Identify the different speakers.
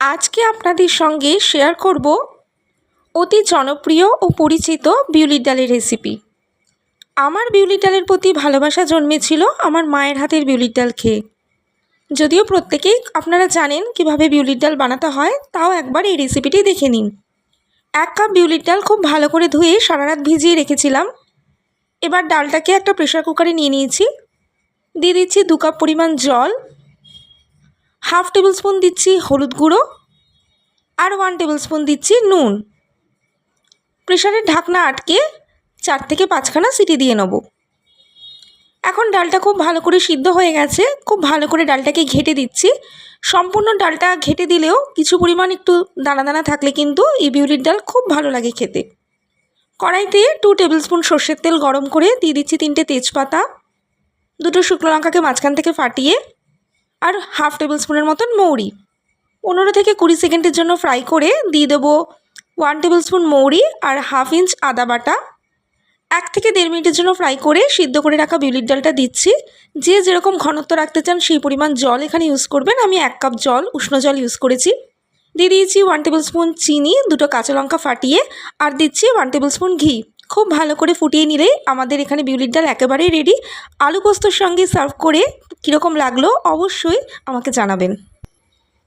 Speaker 1: আজকে আপনাদের সঙ্গে শেয়ার করব অতি জনপ্রিয় ও পরিচিত বিউলির ডালের রেসিপি আমার বিউলির ডালের প্রতি ভালোবাসা জন্মেছিল আমার মায়ের হাতের বিউলির ডাল খেয়ে। যদিও প্রত্যেকেই আপনারা জানেন কীভাবে বিউলির ডাল বানাতে হয়, তাও একবার এই রেসিপিটি দেখে নিন। এক কাপ বিউলির ডাল খুব ভালো করে ধুয়ে সারা রাত ভিজিয়ে রেখেছিলাম। এবার ডালটাকে একটা প্রেশার কুকারে নিয়ে নিয়েছি। দিয়ে দিচ্ছি দু কাপ পরিমাণ জল হাফ টেবিল স্পুন দিচ্ছি হলুদ গুঁড়ো আর ওয়ান টেবিল স্পুন দিচ্ছি নুন। প্রেশারের ঢাকনা আটকে চার থেকে পাঁচখানা সিটি দিয়ে নেব। এখন ডালটা খুব ভালো করে সিদ্ধ হয়ে গেছে। খুব ভালো করে ডালটাকে ঘেটে দিচ্ছি। সম্পূর্ণ ডালটা ঘেটে দিলেও কিছু পরিমাণ একটু দানা দানা থাকলে কিন্তু এই বিউলির ডাল খুব ভালো লাগে খেতে। কড়াইতে টু টেবিল স্পুন সর্ষের তেল গরম করে দিয়ে দিচ্ছি তিনটে তেজপাতা, দুটো শুকনো লঙ্কাকে মাঝখান থেকে ফাটিয়ে আর হাফ টেবিল স্পুনের মতন মৌরি। পনেরো থেকে কুড়ি সেকেন্ডের জন্য ফ্রাই করে দিয়ে দেবো ওয়ান টেবিল স্পুন মৌরি আর হাফ ইঞ্চ আদা বাটা। এক থেকে দেড় মিনিটের জন্য ফ্রাই করে সিদ্ধ করে রাখা বিউলির ডালটা দিচ্ছি। যে যেরকম ঘনত্ব রাখতে চান সেই পরিমাণ জল এখানে ইউজ করবেন। আমি এক কাপ জল, উষ্ণ জল ইউজ করেছি। দিয়ে দিয়েছি ওয়ান টেবিল স্পুন চিনি, দুটো কাঁচা লঙ্কা ফাটিয়ে আর দিচ্ছি ওয়ান টেবিল স্পুন ঘি। খুব ভালো করে ফুটিয়ে নিলেই আমাদের এখানে বিউলির ডাল একেবারেই রেডি আলু পোস্তর সঙ্গে সার্ভ করে কীরকম লাগল অবশ্যই আমাকে জানাবেন।